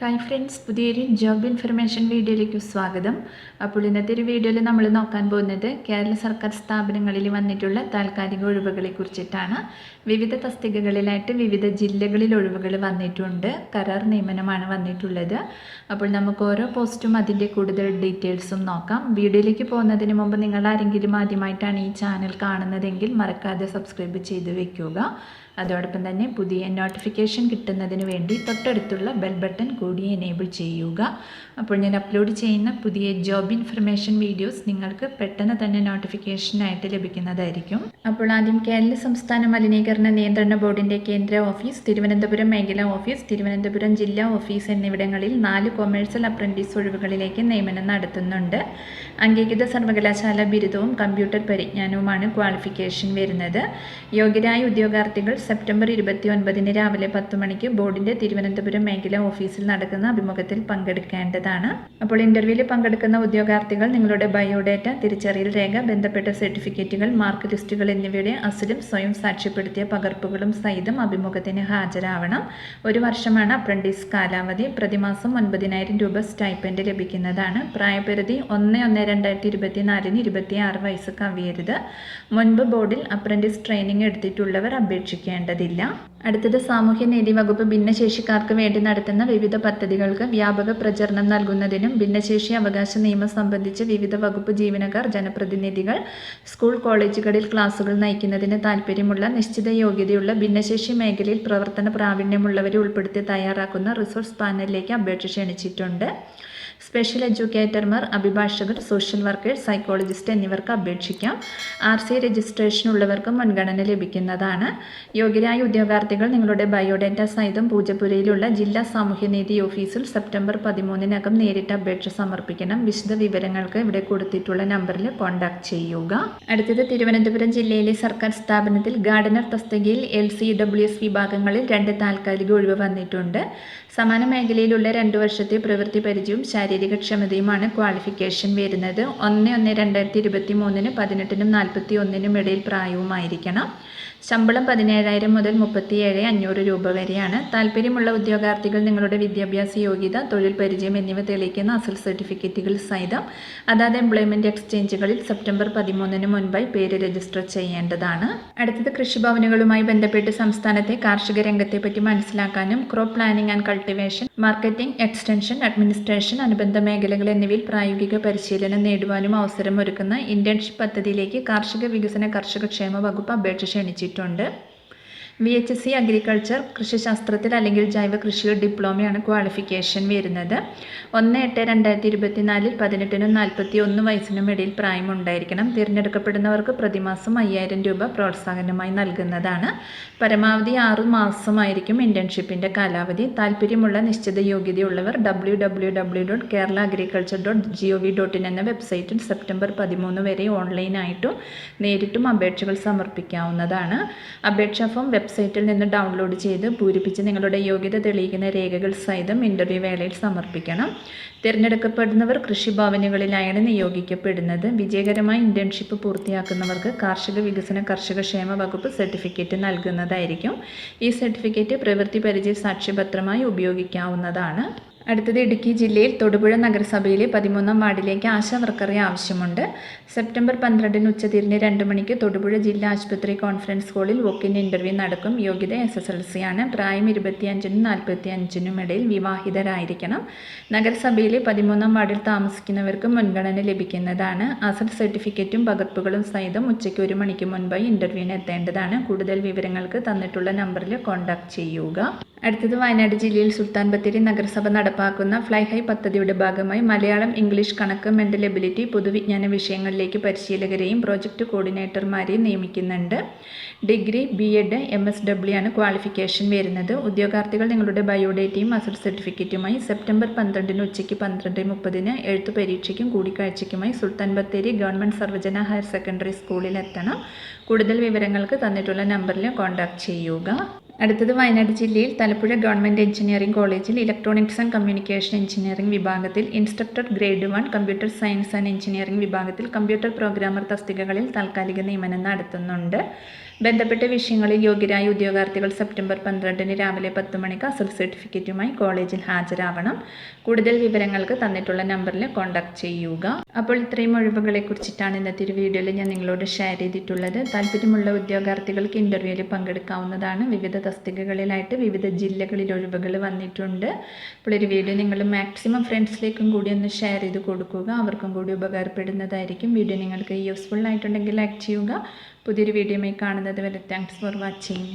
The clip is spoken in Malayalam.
ഹായ് ഫ്രണ്ട്സ് പുതിയൊരു ജോബ് ഇൻഫർമേഷൻ വീഡിയോയിലേക്ക് സ്വാഗതം. അപ്പോൾ ഇന്നത്തെ ഒരു വീഡിയോയിൽ നമ്മൾ നോക്കാൻ പോകുന്നത് കേരള സർക്കാർ സ്ഥാപനങ്ങളിൽ വന്നിട്ടുള്ള താൽക്കാലിക ഒഴിവുകളെ കുറിച്ചിട്ടാണ്. വിവിധ തസ്തികകളിലായിട്ട് വിവിധ ജില്ലകളിൽ ഒഴിവുകൾ വന്നിട്ടുണ്ട്. കരാർ നിയമനമാണ് വന്നിട്ടുള്ളത്. അപ്പോൾ നമുക്ക് ഓരോ പോസ്റ്റും അതിന്റെ കൂടുതൽ ഡീറ്റെയിൽസും നോക്കാം. വീഡിയോയിലേക്ക് പോകുന്നതിന് മുമ്പ് നിങ്ങൾ ആരെങ്കിലും ആദ്യമായിട്ടാണ് ഈ ചാനൽ കാണുന്നതെങ്കിൽ മറക്കാതെ സബ്സ്ക്രൈബ് ചെയ്ത് വെക്കുക. അതോടൊപ്പം തന്നെ പുതിയ നോട്ടിഫിക്കേഷൻ കിട്ടുന്നതിന് വേണ്ടി തൊട്ടടുത്തുള്ള ബെൽ ബട്ടൺ കൂടി എനേബിൾ ചെയ്യുക. അപ്പോൾ ഞാൻ അപ്ലോഡ് ചെയ്യുന്ന പുതിയ ജോബ് ഇൻഫർമേഷൻ വീഡിയോസ് നിങ്ങൾക്ക് പെട്ടെന്ന് തന്നെ നോട്ടിഫിക്കേഷനായിട്ട് ലഭിക്കുന്നതായിരിക്കും. അപ്പോൾ ആദ്യം കേരള സംസ്ഥാന മലിനീകരണ നിയന്ത്രണ ബോർഡിന്റെ കേന്ദ്ര ഓഫീസ് തിരുവനന്തപുരം മേഖലാ ഓഫീസ് തിരുവനന്തപുരം ജില്ലാ ഓഫീസ് എന്നിവിടങ്ങളിൽ നാല് കൊമേഴ്സ്യൽ അപ്രന്റീസ് ഒഴിവുകളിലേക്ക് നിയമനം നടത്തുന്നുണ്ട്. അംഗീകൃത സർവകലാശാല ബിരുദവും കമ്പ്യൂട്ടർ പരിജ്ഞാനവുമാണ് ക്വാളിഫിക്കേഷൻ വരുന്നത്. യോഗ്യരായ ഉദ്യോഗാർത്ഥികൾ സെപ്റ്റംബർ ഇരുപത്തി ഒൻപതിന് രാവിലെ പത്ത് മണിക്ക് ബോർഡിന്റെ തിരുവനന്തപുരം മേഖല ഓഫീസിൽ നടക്കുന്ന അഭിമുഖത്തിൽ പങ്കെടുക്കേണ്ടതാണ്. അപ്പോൾ ഇന്റർവ്യൂവിൽ പങ്കെടുക്കുന്ന ഉദ്യോഗാർത്ഥികൾ നിങ്ങളുടെ ബയോഡേറ്റ തിരിച്ചറിയൽ രേഖ ബന്ധപ്പെട്ട സർട്ടിഫിക്കറ്റുകൾ മാർക്ക് ലിസ്റ്റുകൾ എന്നിവയുടെ അസിലും സ്വയം സാക്ഷ്യപ്പെടുത്തിയ പകർപ്പുകളും സഹിതം അഭിമുഖത്തിന് ഹാജരാവണം. ഒരു വർഷമാണ് അപ്രന്റീസ് കാലാവധി. പ്രതിമാസം ഒൻപതിനായിരം രൂപ സ്റ്റൈപ്പൻഡ് ലഭിക്കുന്നതാണ്. പ്രായപരിധി ഒന്ന് ഒന്ന് രണ്ടായിരത്തി ഇരുപത്തി നാലിന് ഇരുപത്തി ആറ് വയസ്സ് കവിയരുത്. മുൻപ് ബോർഡിൽ അപ്രന്റീസ് ട്രെയിനിങ് എടുത്തിട്ടുള്ളവർ അപേക്ഷിക്കേണ്ടതില്ല അടുത്തത് സാമൂഹ്യനീതി വകുപ്പ് ഭിന്നശേഷിക്കാർക്ക് വേണ്ടി നടത്തുന്ന വിവിധ പദ്ധതികൾക്ക് വ്യാപക പ്രചരണം നൽകുന്നതിനും ഭിന്നശേഷി അവകാശ നിയമം സംബന്ധിച്ച് വിവിധ വകുപ്പ് ജീവനക്കാർ ജനപ്രതിനിധികൾ സ്കൂൾ കോളേജുകളിൽ ക്ലാസുകൾ നയിക്കുന്നതിന് താൽപ്പര്യമുള്ള നിശ്ചിത യോഗ്യതയുള്ള ഭിന്നശേഷി മേഖലയിൽ പ്രവർത്തന പ്രാവീണ്യമുള്ളവരെ ഉൾപ്പെടുത്തി തയ്യാറാക്കുന്ന റിസോഴ്സ് പാനലിലേക്ക് അപേക്ഷ ക്ഷണിച്ചിട്ടുണ്ട്. സ്പെഷ്യൽ എഡ്യൂക്കേറ്റർമാർ അഭിഭാഷകർ സോഷ്യൽ വർക്കേഴ്സ് സൈക്കോളജിസ്റ്റ് എന്നിവർക്ക് അപേക്ഷിക്കാം. ആർ സി രജിസ്ട്രേഷൻ ഉള്ളവർക്കും മുൻഗണന ലഭിക്കുന്നതാണ്. യോഗ്യരായ ഉദ്യോഗാർത്ഥികൾ നിങ്ങളുടെ ബയോഡേറ്റ സഹിതം പൂജപ്പുരയിലുള്ള ജില്ലാ സാമൂഹ്യനീതി ഓഫീസിൽ സെപ്റ്റംബർ പതിമൂന്നിനകം നേരിട്ട് അപേക്ഷ സമർപ്പിക്കണം. വിശദ വിവരങ്ങൾക്ക് ഇവിടെ കൊടുത്തിട്ടുള്ള നമ്പറിൽ കോൺടാക്ട് ചെയ്യുക. അടുത്തത് തിരുവനന്തപുരം ജില്ലയിലെ സർക്കാർ സ്ഥാപനത്തിൽ ഗാർഡനർ തസ്തികയിൽ എൽ സി ഡബ്ല്യു എസ് വിഭാഗങ്ങളിൽ രണ്ട് താൽക്കാലിക ഒഴിവ് വന്നിട്ടുണ്ട്. സമാന മേഖലയിലുള്ള രണ്ട് വർഷത്തെ പ്രവൃത്തി പരിചയവും ശാരീരിക ക്ഷമതയുമാണ് ക്വാളിഫിക്കേഷൻ വരുന്നത്. ഒന്ന് ഒന്ന് രണ്ടായിരത്തി ഇരുപത്തി മൂന്നിന് പതിനെട്ടിനും നാൽപ്പത്തി ഒന്നിനും ഇടയിൽ പ്രായവുമായിരിക്കണം. ശമ്പളം പതിനേഴായിരം മുതൽ മുപ്പത്തിയേഴ് അഞ്ഞൂറ് രൂപ വരെയാണ്. താല്പര്യമുള്ള ഉദ്യോഗാർത്ഥികൾ നിങ്ങളുടെ വിദ്യാഭ്യാസ യോഗ്യത തൊഴിൽ പരിചയം എന്നിവ തെളിയിക്കുന്ന അസൽ സർട്ടിഫിക്കറ്റുകൾ സഹിതം അതാത് എംപ്ലോയ്മെന്റ് എക്സ്ചേഞ്ചുകളിൽ സെപ്റ്റംബർ പതിമൂന്നിന് മുൻപായി പേര് രജിസ്റ്റർ ചെയ്യേണ്ടതാണ്. അടുത്തത് കൃഷിഭവനുകളുമായി ബന്ധപ്പെട്ട് സംസ്ഥാനത്തെ കാർഷിക രംഗത്തെപ്പറ്റി മനസ്സിലാക്കാനും crop planning and cultivation marketing extension administration അനുബന്ധ മേഖലകൾ എന്നിവയിൽ പ്രായോഗിക പരിശീലനം നേടുവാനും അവസരമൊരുക്കുന്ന ഇന്റേൺഷിപ്പ് പദ്ധതിയിലേക്ക് കാർഷിക വികസന കർഷക ക്ഷേമ വകുപ്പ് അപേക്ഷ ക്ഷണിച്ചിട്ടുണ്ട്. V H S C agriculture കൃഷിശാസ്ത്രത്തിൽ അല്ലെങ്കിൽ ജൈവ കൃഷിയിൽ ഡിപ്ലോമയാണ് ക്വാളിഫിക്കേഷൻ വരുന്നത്. ഒന്ന് എട്ട് രണ്ടായിരത്തി ഇരുപത്തിനാലിൽ പതിനെട്ടിനും നാൽപ്പത്തി ഒന്ന് വയസ്സിനും ഇടയിൽ പ്രായമുണ്ടായിരിക്കണം. തിരഞ്ഞെടുക്കപ്പെടുന്നവർക്ക് പ്രതിമാസം അയ്യായിരം രൂപ പ്രോത്സാഹനമായി നൽകുന്നതാണ്. പരമാവധി ആറ് മാസമായിരിക്കും ഇന്റേൺഷിപ്പിന്റെ കാലാവധി. താല്പര്യമുള്ള നിശ്ചിത യോഗ്യതയുള്ളവർ W W W dot Kerala agriculture dot G O V dot in എന്ന വെബ്സൈറ്റിൽ സെപ്റ്റംബർ പതിമൂന്ന് വരെ ഓൺലൈനായിട്ടും നേരിട്ടും അപേക്ഷകൾ സമർപ്പിക്കാവുന്നതാണ്. അപേക്ഷാ ഫോം വെബ്സൈറ്റിൽ നിന്ന് ഡൗൺലോഡ് ചെയ്ത് പൂരിപ്പിച്ച് നിങ്ങളുടെ യോഗ്യത തെളിയിക്കുന്ന രേഖകൾ സഹിതം ഇന്റർവ്യൂ വേളയിൽ സമർപ്പിക്കണം. തിരഞ്ഞെടുക്കപ്പെടുന്നവർ കൃഷിഭവനുകളിലായാണ് നിയോഗിക്കപ്പെടുന്നത്. വിജയകരമായി ഇന്റേൺഷിപ്പ് പൂർത്തിയാക്കുന്നവർക്ക് കാർഷിക വികസന കർഷക ക്ഷേമ വകുപ്പ് സർട്ടിഫിക്കറ്റ് നൽകുന്നതായിരിക്കും. ഈ സർട്ടിഫിക്കറ്റ് പ്രവൃത്തി പരിചയ സാക്ഷ്യപത്രമായി ഉപയോഗിക്കാവുന്നതാണ്. അടുത്തത് ഇടുക്കി ജില്ലയിൽ തൊടുപുഴ നഗരസഭയിലെ പതിമൂന്നാം വാർഡിലേക്ക് ആശാ വർക്കറെ ആവശ്യമുണ്ട്. സെപ്റ്റംബർ പന്ത്രണ്ടിന് ഉച്ചതിരിഞ്ഞ് രണ്ട് മണിക്ക് തൊടുപുഴ ജില്ലാ ആശുപത്രി കോൺഫറൻസ് ഹാളിൽ വോക്കിൻ ഇന്റർവ്യൂ നടക്കും. യോഗ്യത എസ് എസ് എൽ സി ആണ് പ്രായം ഇരുപത്തിയഞ്ചിനും നാൽപ്പത്തി അഞ്ചിനും ഇടയിൽ വിവാഹിതരായിരിക്കണം. നഗരസഭയിലെ പതിമൂന്നാം വാർഡിൽ താമസിക്കുന്നവർക്ക് മുൻഗണന ലഭിക്കുന്നതാണ്. അസൽ സർട്ടിഫിക്കറ്റും പകർപ്പുകളും സഹിതം ഉച്ചയ്ക്ക് ഒരു മണിക്ക് മുൻപായി ഇന്റർവ്യൂവിന് എത്തേണ്ടതാണ്. കൂടുതൽ വിവരങ്ങൾക്ക് തന്നിട്ടുള്ള നമ്പറിൽ കോൺടാക്ട് ചെയ്യുക. അടുത്തത് വയനാട് ജില്ലയിൽ സുൽത്താൻ ബത്തേരി നഗരസഭ നടപ്പാക്കുന്ന ഫ്ലൈ ഹൈ പദ്ധതിയുടെ ഭാഗമായി മലയാളം ഇംഗ്ലീഷ് കണക്ക് മെന്റൽ എബിലിറ്റി പൊതുവിജ്ഞാന വിഷയങ്ങളിലേക്ക് പരിശീലകരെയും പ്രോജക്റ്റ് കോർഡിനേറ്റർമാരെയും നിയമിക്കുന്നുണ്ട്. Degree B Ed M S W ആണ് ക്വാളിഫിക്കേഷൻ വരുന്നത്. ഉദ്യോഗാർത്ഥികൾ നിങ്ങളുടെ ബയോഡേറ്റയും അസൽ സർട്ടിഫിക്കറ്റുമായി സെപ്റ്റംബർ പന്ത്രണ്ടിന് ഉച്ചയ്ക്ക് പന്ത്രണ്ട് മുപ്പതിന് എഴുത്തു പരീക്ഷയ്ക്കും കൂടിക്കാഴ്ചയ്ക്കുമായി Sultan Bathery government Sarvajana higher secondary സ്കൂളിൽ എത്തണം. കൂടുതൽ വിവരങ്ങൾക്ക് തന്നിട്ടുള്ള നമ്പറിൽ കോൺടാക്ട് ചെയ്യുക. അടുത്തത് വയനാട് ജില്ലയിൽ തലപ്പുഴ ഗവൺമെന്റ് എഞ്ചിനീയറിംഗ് കോളേജിൽ ഇലക്ട്രോണിക്സ് ആൻഡ് കമ്മ്യൂണിക്കേഷൻ എഞ്ചിനീയറിംഗ് വിഭാഗത്തിൽ instructor grade one computer science and engineering വിഭാഗത്തിൽ കമ്പ്യൂട്ടർ പ്രോഗ്രാമർ തസ്തികകളിൽ താൽക്കാലിക നിയമനം നടത്തുന്നുണ്ട്. ബന്ധപ്പെട്ട വിഷയങ്ങളിൽ യോഗ്യരായ ഉദ്യോഗാർത്ഥികൾ സെപ്റ്റംബർ പന്ത്രണ്ടിന് രാവിലെ പത്ത് മണിക്ക് അസൽ സർട്ടിഫിക്കറ്റുമായി കോളേജിൽ ഹാജരാവണം. കൂടുതൽ വിവരങ്ങൾക്ക് തന്നിട്ടുള്ള നമ്പറിൽ കോൺടാക്ട് ചെയ്യുക. അപ്പോൾ ഇത്രയും ഒഴിവുകളെ കുറിച്ചിട്ടാണ് ഇന്നത്തെ ഒരു വീഡിയോയിൽ ഞാൻ നിങ്ങളോട് ഷെയർ ചെയ്തിട്ടുള്ളത്. താല്പര്യമുള്ള ഉദ്യോഗാർത്ഥികൾക്ക് ഇന്റർവ്യൂവിൽ പങ്കെടുക്കാവുന്നതാണ്. വിവിധ തസ്തികകളിലായിട്ട് വിവിധ ജില്ലകളിൽ ഒഴിവുകൾ വന്നിട്ടുണ്ട്. അപ്പോൾ ഒരു വീഡിയോ നിങ്ങൾ മാക്സിമം ഫ്രണ്ട്സിലേക്കും കൂടി ഒന്ന് ഷെയർ ചെയ്ത് കൊടുക്കുക. അവർക്കും കൂടി ഉപകാരപ്പെടുന്നതായിരിക്കും. വീഡിയോ നിങ്ങൾക്ക് യൂസ്ഫുൾ ആയിട്ടുണ്ടെങ്കിൽ ലൈക്ക് ചെയ്യുക. പുതിയൊരു വീഡിയോയുമായി കാണുന്നത് വരെ താങ്ക്സ് ഫോർ വാച്ചിങ്